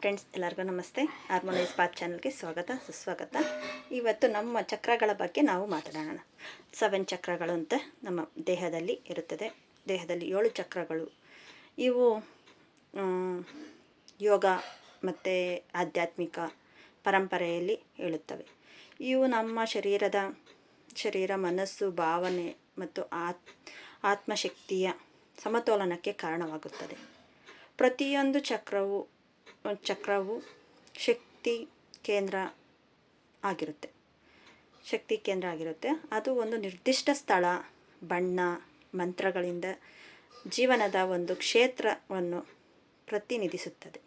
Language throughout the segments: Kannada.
ಫ್ರೆಂಡ್ಸ್, ಎಲ್ಲರಿಗೂ ನಮಸ್ತೆ. ಹಾರ್ಮೋನೈಸ್ ಪಾತ್ ಚಾನಲ್ಗೆ ಸ್ವಾಗತ, ಸುಸ್ವಾಗತ. ಇವತ್ತು ನಮ್ಮ ಚಕ್ರಗಳ ಬಗ್ಗೆ ನಾವು ಮಾತನಾಡೋಣ. ಸೆವೆನ್ ಚಕ್ರಗಳು ಅಂತ ನಮ್ಮ ದೇಹದಲ್ಲಿ ಇರುತ್ತದೆ. ದೇಹದಲ್ಲಿ ಏಳು ಚಕ್ರಗಳು. ಇವು ಯೋಗ ಮತ್ತು ಆಧ್ಯಾತ್ಮಿಕ ಪರಂಪರೆಯಲ್ಲಿ ಹೇಳುತ್ತವೆ. ಇವು ನಮ್ಮ ಶರೀರದ, ಶರೀರ ಮನಸ್ಸು, ಭಾವನೆ ಮತ್ತು ಆತ್, ಆತ್ಮಶಕ್ತಿಯ ಸಮತೋಲನಕ್ಕೆ ಕಾರಣವಾಗುತ್ತದೆ. ಪ್ರತಿಯೊಂದು ಚಕ್ರವು ಚಕ್ರವು ಶಕ್ತಿ ಕೇಂದ್ರ ಆಗಿರುತ್ತೆ. ಶಕ್ತಿ ಕೇಂದ್ರ ಆಗಿರುತ್ತೆ. ಅದು ಒಂದು ನಿರ್ದಿಷ್ಟ ಸ್ಥಳ, ಬಣ್ಣ, ಮಂತ್ರಗಳಿಂದ ಜೀವನದ ಒಂದು ಕ್ಷೇತ್ರವನ್ನು ಪ್ರತಿನಿಧಿಸುತ್ತದೆ.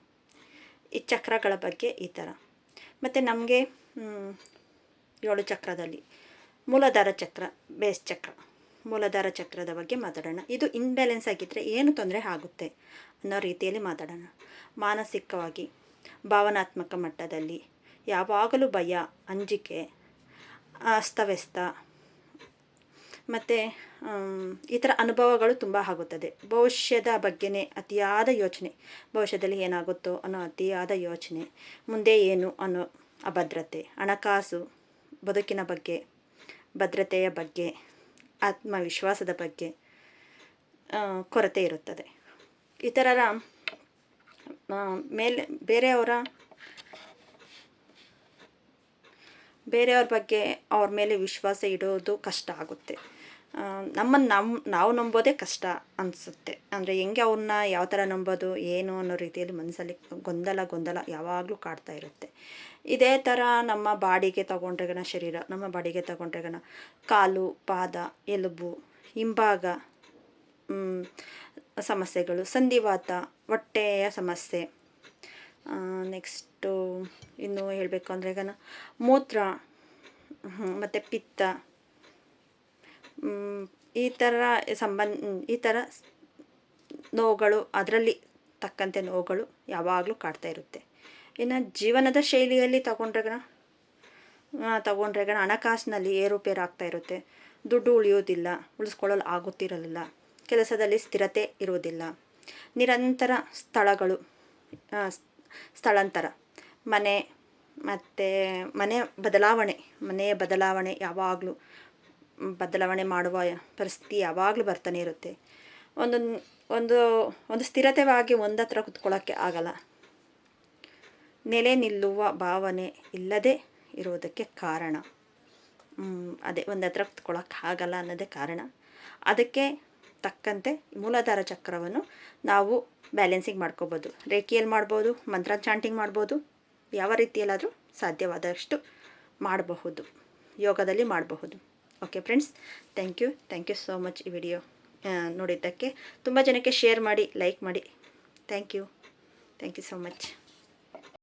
ಈ ಚಕ್ರಗಳ ಬಗ್ಗೆ ಈ ಥರ ಮತ್ತು ನಮಗೆ ಏಳು ಚಕ್ರದಲ್ಲಿ, ಮೂಲಾಧಾರ ಚಕ್ರ, ಬೇಸ್ ಚಕ್ರ. ಮೂಲಾಧಾರ ಚಕ್ರದ ಬಗ್ಗೆ ಮಾತಾಡೋಣ. ಇದು ಇನ್ಬ್ಯಾಲೆನ್ಸ್ ಆಗಿದ್ದರೆ ಏನು ತೊಂದರೆ ಆಗುತ್ತೆ ಅನ್ನೋ ರೀತಿಯಲ್ಲಿ ಮಾತಾಡೋಣ. ಮಾನಸಿಕವಾಗಿ, ಭಾವನಾತ್ಮಕ ಮಟ್ಟದಲ್ಲಿ ಯಾವಾಗಲೂ ಭಯ, ಅಂಜಿಕೆ, ಅಸ್ತವ್ಯಸ್ತ ಮತ್ತು ಈ ಥರ ಅನುಭವಗಳು ತುಂಬ ಆಗುತ್ತದೆ. ಭವಿಷ್ಯದ ಬಗ್ಗೆನೇ ಅತಿಯಾದ ಯೋಚನೆ. ಭವಿಷ್ಯದಲ್ಲಿ ಏನಾಗುತ್ತೋ ಅನ್ನೋ ಅತಿಯಾದ ಯೋಚನೆ. ಮುಂದೆ ಏನು ಅನ್ನೋ ಅಭದ್ರತೆ. ಹಣಕಾಸು, ಬದುಕಿನ ಬಗ್ಗೆ, ಭದ್ರತೆಯ ಬಗ್ಗೆ ಆತ್ಮವಿಶ್ವಾಸದ ಬಗ್ಗೆ ಕೊರತೆ ಇರುತ್ತದೆ. ಇತರರ ಮೇಲೆ ಬೇರೆಯವರ ಬೇರೆಯವ್ರ ಬಗ್ಗೆ ಅವ್ರ ಮೇಲೆ ವಿಶ್ವಾಸ ಇಡೋದು ಕಷ್ಟ ಆಗುತ್ತೆ. ನಮ್ಮನ್ನು ನಮ್ಮ ನಾವು ನಂಬೋದೇ ಕಷ್ಟ ಅನಿಸುತ್ತೆ. ಅಂದರೆ ಹೆಂಗೆ ಅವ್ರನ್ನ ಯಾವ ಥರ ನಂಬೋದು, ಏನು ಅನ್ನೋ ರೀತಿಯಲ್ಲಿ ಮನಸ್ಸಲ್ಲಿ ಗೊಂದಲ ಗೊಂದಲ ಯಾವಾಗಲೂ ಕಾಡ್ತಾ ಇರುತ್ತೆ. ಇದೇ ಥರ ನಮ್ಮ ಬಾಡಿಗೆ ತಗೊಂಡ್ರೆಗನ ಶರೀರ, ನಮ್ಮ ಬಾಡಿಗೆ ತಗೊಂಡ್ರೆಗನ ಕಾಲು, ಪಾದ, ಎಲುಬು, ಹಿಂಭಾಗ ಸಮಸ್ಯೆಗಳು, ಸಂಧಿವಾತ, ಹೊಟ್ಟೆಯ ಸಮಸ್ಯೆ. ನೆಕ್ಸ್ಟು ಇನ್ನು ಹೇಳಬೇಕು ಅಂದರೆ ಈಗ ಮೂತ್ರ ಮತ್ತು ಪಿತ್ತ. ಈ ಥರ ಸಂಬಂಧ ಈ ಥರ ನೋವುಗಳು, ಅದರಲ್ಲಿ ತಕ್ಕಂತೆ ನೋವುಗಳು ಯಾವಾಗಲೂ ಕಾಡ್ತಾ ಇರುತ್ತೆ. ಇನ್ನು ಜೀವನದ ಶೈಲಿಯಲ್ಲಿ ತಗೊಂಡ್ರೆಗನ ತಗೊಂಡ್ರೆಗನ ಹಣಕಾಸಿನಲ್ಲಿ ಏರುಪೇರು ಆಗ್ತಾ ಇರುತ್ತೆ. ದುಡ್ಡು ಉಳಿಯೋದಿಲ್ಲ, ಉಳಿಸ್ಕೊಳ್ಳಲು ಆಗುತ್ತಿರಲಿಲ್ಲ ಕೆಲಸದಲ್ಲಿ ಸ್ಥಿರತೆ ಇರುವುದಿಲ್ಲ ನಿರಂತರ ಸ್ಥಳಗಳು ಸ್ಥಳಾಂತರ. ಮನೆ ಮತ್ತು ಮನೆ ಬದಲಾವಣೆ, ಮನೆಯ ಬದಲಾವಣೆ ಯಾವಾಗಲೂ ಬದಲಾವಣೆ ಮಾಡುವ ಪರಿಸ್ಥಿತಿ ಯಾವಾಗಲೂ ಬರ್ತಾನೆ ಇರುತ್ತೆ. ಒಂದು ಒಂದು ಒಂದು ಸ್ಥಿರತೆವಾಗಿ ಒಂದತ್ರ ಕುತ್ಕೊಳ್ಳೋಕ್ಕೆ ಆಗಲ್ಲ. ನೆಲೆ ನಿಲ್ಲುವ ಭಾವನೆ ಇಲ್ಲದೆ ಇರುವುದಕ್ಕೆ ಕಾರಣ. ಅದೇ ಒಂದತ್ರ ಹತ್ರ ಕುತ್ಕೊಳ್ಳೋಕ್ಕಾಗಲ್ಲ ಅನ್ನೋದೇ ಕಾರಣ. ಅದಕ್ಕೆ ತಕ್ಕಂತೆ ಮೂಲಾಧಾರ ಚಕ್ರವನ್ನು ನಾವು ಬ್ಯಾಲೆನ್ಸಿಂಗ್ ಮಾಡ್ಕೋಬೋದು. ರೇಖಿಯಲ್ಲಿ ಮಾಡ್ಬೋದು, ಮಂತ್ರ ಚಾಂಟಿಂಗ್ ಮಾಡ್ಬೋದು, ಯಾವ ರೀತಿಯಲ್ಲಾದರೂ ಸಾಧ್ಯವಾದಷ್ಟು ಮಾಡಬಹುದು. ಯೋಗದಲ್ಲಿ ಮಾಡಬಹುದು. Okay friends thank you thank you so much ಈ ವಿಡಿಯೋ ನೋಡಿದ್ದಕ್ಕೆ. ತುಂಬ ಜನಕ್ಕೆ ಶೇರ್ ಮಾಡಿ ಲೈಕ್ ಮಾಡಿ. Thank you thank you so much